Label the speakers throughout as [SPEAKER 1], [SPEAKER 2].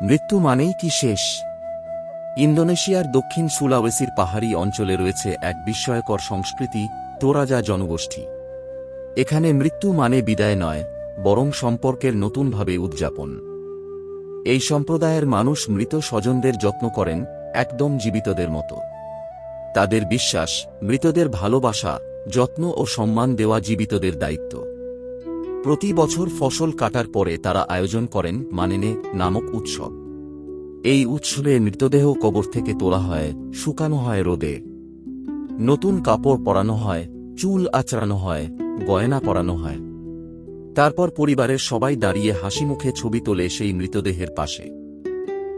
[SPEAKER 1] মৃত্যু মানেই কি শেষ? ইন্দোনেশিয়ার দক্ষিণ সুলাওয়েসির পাহাড়ি অঞ্চলে রয়েছে এক বিস্ময়কর সংস্কৃতি, তোরাজা জনগোষ্ঠী। এখানে মৃত্যু মানে বিদায় নয়, বরং সম্পর্কের নতুনভাবে উদযাপন। এই সম্প্রদায়ের মানুষ মৃত স্বজনদের যত্ন করেন, একদম জীবিতদের মতো। তাদের বিশ্বাস, মৃতদের ভালোবাসা, যত্ন ও সম্মান দেওয়া জীবিতদের দায়িত্ব। প্রতি বছর ফসল কাটার পরে তারা আয়োজন করেন মানেনে নামক উৎসব। এই উৎসবে মৃতদেহ কবর থেকে তোলা হয়, শুকানো হয় রোদে। নতুন কাপড় পরানো হয়, চুল আচড়ানো হয়, গয়না পরানো হয়। তারপর পরিবারের সবাই দাঁড়িয়ে হাসি মুখে ছবি তোলে সেই মৃতদেহের পাশে।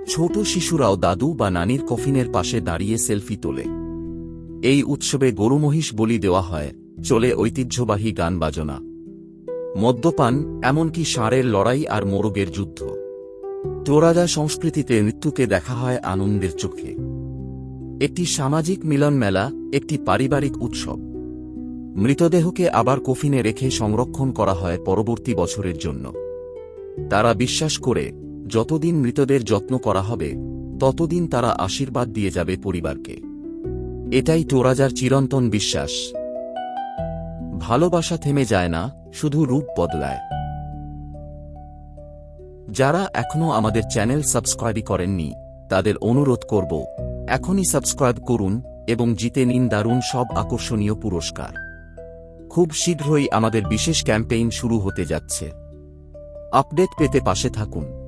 [SPEAKER 1] ছোট শিশুরাও দাদু বা নানির কফিনের পাশে দাঁড়িয়ে সেলফি তোলে। এই উৎসবে গরু মহিষ বলি দেওয়া হয়, চলে ঐতিহ্যবাহী গান বাজনা। মদ্যপান, এমনকি ষাঁড়ের লড়াই আর মোরগের যুদ্ধ। তোরাজা সংস্কৃতিতে মৃত্যুকে দেখা হয় আনন্দের চোখে। একটি সামাজিক মিলন মেলা একটি পারিবারিক উৎসব। মৃতদেহকে আবার কফিনে রেখে সংরক্ষণ করা হয় পরবর্তী বছরের জন্য। তারা বিশ্বাস করে, যতদিন মৃতদের যত্ন করা হবে, ততদিন তারা আশীর্বাদ দিয়ে যাবে পরিবারকে। এটাই তোরাজার চিরন্তন বিশ্বাস। ভালোবাসা থেমে যায় না শুধু রূপ বদলায়। যারা এখনও আমাদের চ্যানেল সাবস্ক্রাইব করেননি, তাদের অনুরোধ করব, এখনই সাবস্ক্রাইব করুন এবং জিতে নিন দারুণ সব আকর্ষণীয় পুরস্কার। খুব শীঘ্রই আমাদের বিশেষ ক্যাম্পেইন শুরু হতে যাচ্ছে। আপডেট পেতে পাশে থাকুন।